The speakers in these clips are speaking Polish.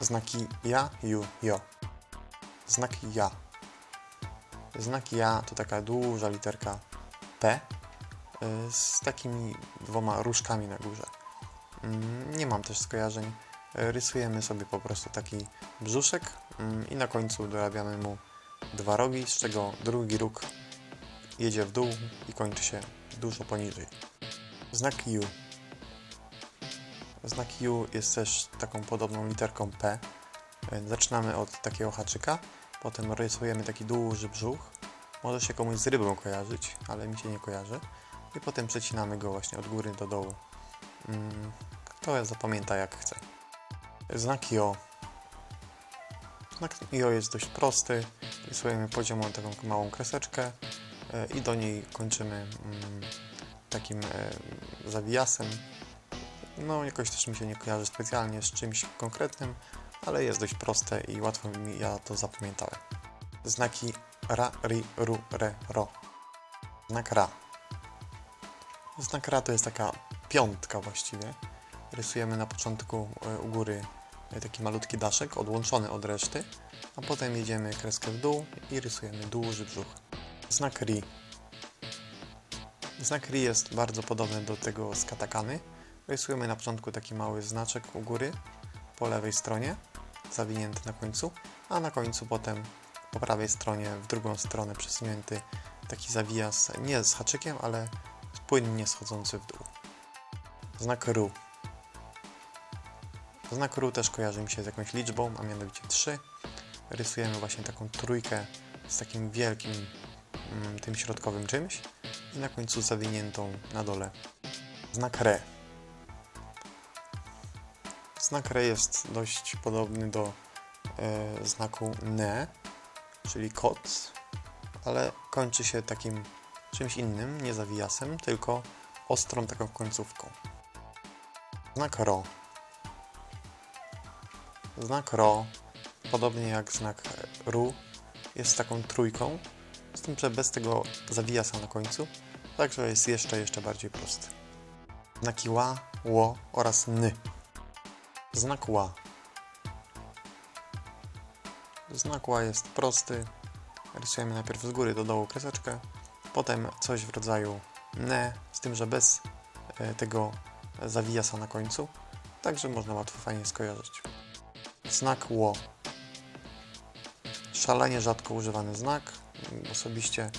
Znaki ja, ju, jo. Znak ja. Znak ja to taka duża literka P y, z takimi dwoma różkami na górze. Mm, Nie mam też skojarzeń. Rysujemy sobie po prostu taki brzuszek mm, i na końcu dorabiamy mu dwa rogi, z czego drugi róg jedzie w dół i kończy się dużo poniżej. Znak U. Znak U jest też taką podobną literką P. Zaczynamy od takiego haczyka, potem rysujemy taki duży brzuch. Może się komuś z rybą kojarzyć, ale mi się nie kojarzy. I potem przecinamy go właśnie od góry do dołu. Mm, Kto zapamięta jak chce. Znak JO. Znak JO jest dość prosty. Rysujemy poziomą taką małą kreseczkę e, i do niej kończymy mm, takim e, zawijasem. No, jakoś też mi się nie kojarzy specjalnie z czymś konkretnym, ale jest dość proste i łatwo mi ja to zapamiętałem. Znaki ra, ri, ru, re, ro. Znak ra. Znak ra to jest taka piątka właściwie. Rysujemy na początku e, u góry e, taki malutki daszek odłączony od reszty, a potem jedziemy kreskę w dół i rysujemy duży brzuch. Znak ri. Znak ri jest bardzo podobny do tego z katakany. Rysujemy na początku taki mały znaczek u góry po lewej stronie, zawinięty na końcu, a na końcu potem po prawej stronie w drugą stronę przesunięty taki zawijas nie z haczykiem, ale płynnie schodzący w dół. Znak ru. Znak ru też kojarzy mi się z jakąś liczbą, a mianowicie 3. Rysujemy właśnie taką trójkę z takim wielkim, mm, tym środkowym czymś i na końcu zawiniętą na dole. Znak re. Znak re jest dość podobny do e, znaku ne, czyli kot, ale kończy się takim czymś innym, nie zawijasem, tylko ostrą taką końcówką. Znak ro. Znak ro, podobnie jak znak ru, jest taką trójką, z tym, że bez tego zawijasa na końcu, także jest jeszcze, jeszcze bardziej prosty. Znaki ła, ło oraz ny. Znak ła. Znak ła jest prosty. Rysujemy najpierw z góry do dołu kreseczkę, potem coś w rodzaju ne, z tym, że bez e, tego zawijasa na końcu, także można łatwo fajnie skojarzyć. Znak ło. Szalenie rzadko używany znak. Osobiście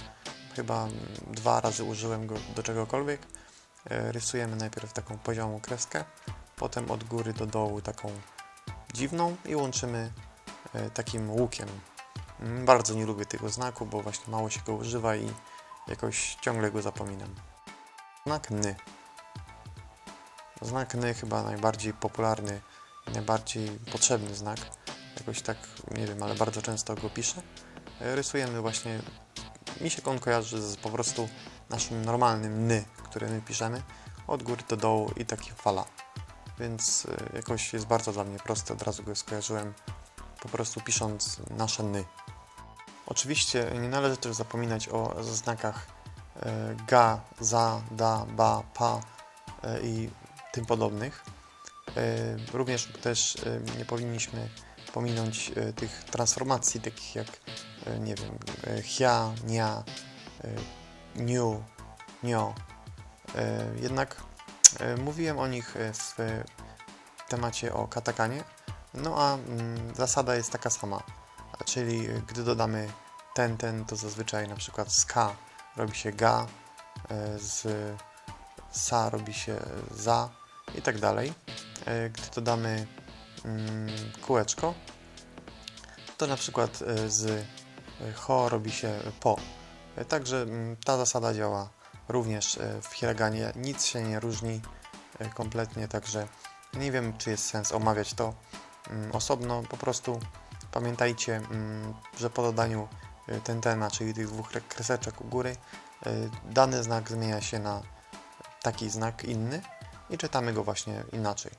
chyba dwa razy użyłem go do czegokolwiek. E, Rysujemy najpierw taką poziomą kreskę, potem od góry do dołu taką dziwną i łączymy e, takim łukiem. Mm, Bardzo nie lubię tego znaku, bo właśnie mało się go używa i jakoś ciągle go zapominam. Znak ny. Znak ny chyba najbardziej popularny najbardziej potrzebny znak. Jakoś tak, nie wiem, ale bardzo często go piszę. E, Rysujemy właśnie, mi się on kojarzy z po prostu naszym normalnym ny, który my piszemy, od góry do dołu i taki fala. Więc e, jakoś jest bardzo dla mnie prosty, od razu go skojarzyłem po prostu pisząc nasze ny. Oczywiście nie należy też zapominać o znakach e, ga, za, da, ba, pa e, i tym podobnych. Również też nie powinniśmy pominąć tych transformacji, takich jak, nie wiem, hia, nia, niu, nio. Jednak mówiłem o nich e, w temacie o katakanie, no a mm, zasada jest taka sama, czyli e, gdy dodamy ten, ten, to zazwyczaj na przykład z K robi się ga, e, z sa robi się za i tak dalej. E, Gdy dodamy mm, kółeczko, to na przykład e, z e, ho robi się po. E, Także mm, ta zasada działa również e, w hiraganie. Nic się nie różni e, kompletnie, także nie wiem, czy jest sens omawiać to mm, osobno. Po prostu pamiętajcie, mm, że po dodaniu e, tentena, czyli tych dwóch kre- kreseczek u góry, dany znak zmienia się na taki znak inny i czytamy go właśnie inaczej.